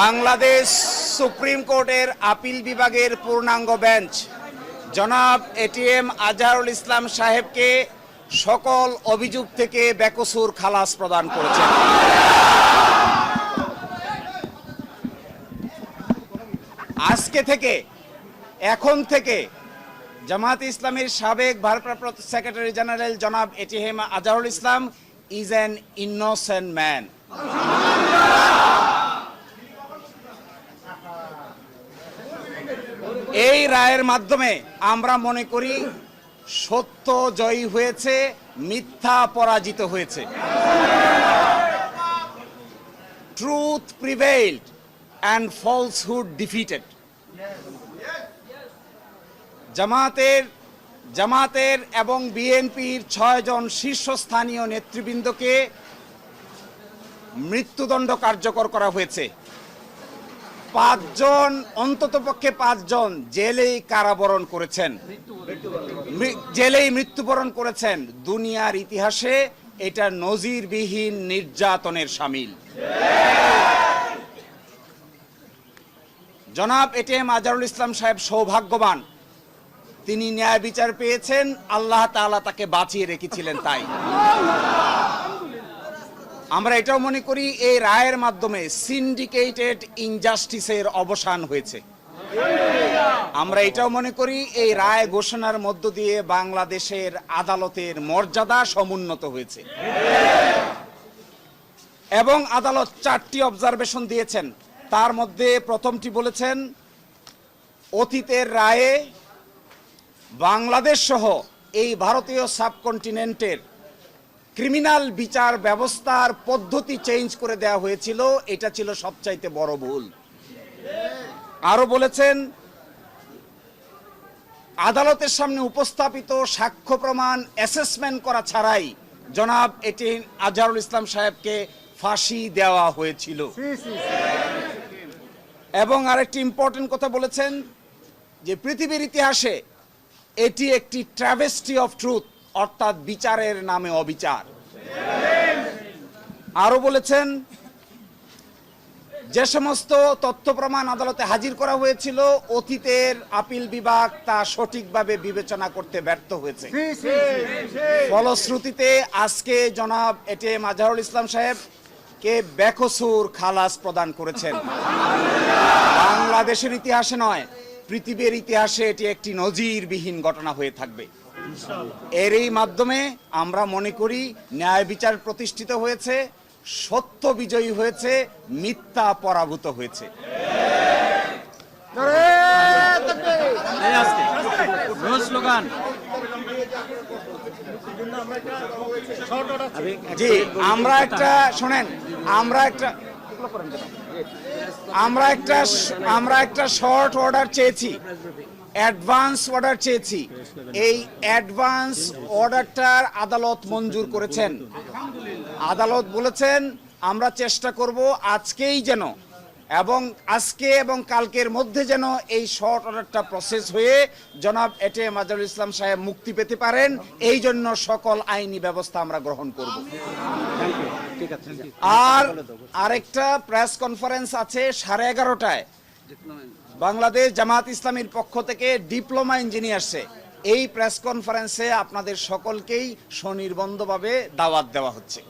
Bangladesh supreme কোর্টের appeal বিভাগের পূর্ণাঙ্গ বেঞ্চ। জনাব এটিএম আজহারুল ইসলাম সাহেবকে সকল অভিযোগ থেকে বেকসুর খালাস প্রদান করেছেন। আজকে থেকে, এখন থেকে জামাত ইসলামের সাবেক ভারপ্রাপ্ত সেক্রেটারি জেনারেল জনাব ATM Azharul Islam is an innocent man. এই রায়ের মাধ্যমে আমরা মনে করি সত্য জয়ী হয়েছে, মিথ্যা পরাজিত হয়েছে। Truth prevailed and falsehood defeated জামাতের জামাতের এবং বিএনপির ছয়জন শীর্ষস্থানীয় নেতৃবৃন্দকে মৃত্যুদণ্ড কার্যকর করা হয়েছে। পাঁচজন অন্ততপক্ষে পাঁচজন জেলেই কারাবরণ করেছেন। জেলেই মৃত্যুবরণ করেছেন। দুনিয়ার ইতিহাসে এটা নজিরবিহীন নির্যাতনের সামিল। জনাব এটিএম আজারুল ইসলাম সাহেব সৌভাগ্যবান। তিনি ন্যায় বিচার পেয়েছেন, আল্লাহ তাআলা তাকে বাঁচিয়ে রেখেছিলেন তাই। আমরা এটাও মনে করি এই রায়ের মাধ্যমে সিন্ডিকেটেড ইনজাস্টিসের অবসান হয়েছে। আমরা এটাও মনে করি এই রায় ঘোষণার মধ্য দিয়ে বাংলাদেশের আদালতের মর্যাদা সমুন্নত হয়েছে। এবং আদালত চারটি অবজারভেশন দিয়েছেন। তার মধ্যে প্রথমটি বলেছেন, অতীতের রায়ে বাংলাদেশ সহ এই ভারতীয় সাবকন্টিনেন্টের ক্রিমিনাল বিচার ব্যবস্থার পদ্ধতি চেঞ্জ করে দেওয়া হয়েছিল এটা ছিল সবচাইতে বড় ভুল। আরও বলেছেন আদালতের সামনে উপস্থাপিত সাক্ষ্য প্রমাণ অ্যাসেসমেন্ট করা ছাড়াই জনাব এটি আজহারুল ইসলাম সাহেবকে ফাঁসি দেওয়া হয়েছিল। এবং আরেকটি ইম্পর্টেন্ট কথা বলেছেন যে পৃথিবীর ইতিহাসে এটি একটি ট্রাভেস্টি অফ ট্রুথ অর্থাৎ বিচারের নামে অবিচার। আরও বলেছেন যে সমস্ত তথ্য প্রমাণ আদালতে হাজির করা হয়েছিল অতীতের আপিল বিভাগ তা সঠিকভাবে বিবেচনা করতে ব্যর্থ হয়েছে। ফলশ্রুতিতে আজকে জনাব এটে মাজহারুল ইসলাম সাহেব কে বেকসুর খালাস প্রদান করেছেন। বাংলাদেশের ইতিহাসে নয় পৃথিবীর ইতিহাসে এটি একটি নজিরবিহীন ঘটনা হয়ে থাকবে। এরই মাধ্যমে আমরা মনে করি ন্যায় বিচার প্রতিষ্ঠিত হয়েছে সত্য বিজয়ী হয়েছে মিথ্যা পরাভূত হয়েছে। জি আমরা একটা শোনেন আমরা একটা আমরা একটা আমরা একটা শর্ট অর্ডার চেয়েছি অ্যাডভান্স অর্ডার চেয়েছি। এই অ্যাডভান্স অর্ডারটার আদালত মঞ্জুর করেছেন। আদালত বলেছেন, আমরা চেষ্টা করব আজকেই যেন এবং আজকে এবং কালকের মধ্যে যেন এই শর্ট অর্ডারটা প্রসেস হয়ে জনাব এটে মাজারুল ইসলাম সাহেব মুক্তি পেতে পারেন। এই জন্য সকল আইনি ব্যবস্থা আমরা গ্রহণ করব। আর আরেকটা প্রেস কনফারেন্স আছে সাড়ে এগারোটায়। বাংলাদেশ জামাত ইসলামীর পক্ষ থেকে ডিপ্লোমা ইঞ্জিনিয়ার্সে এই প্রেস কনফারেন্সে আপনাদের সকলকেই স্বনির্বন্ধভাবে দাওয়াত দেওয়া হচ্ছে।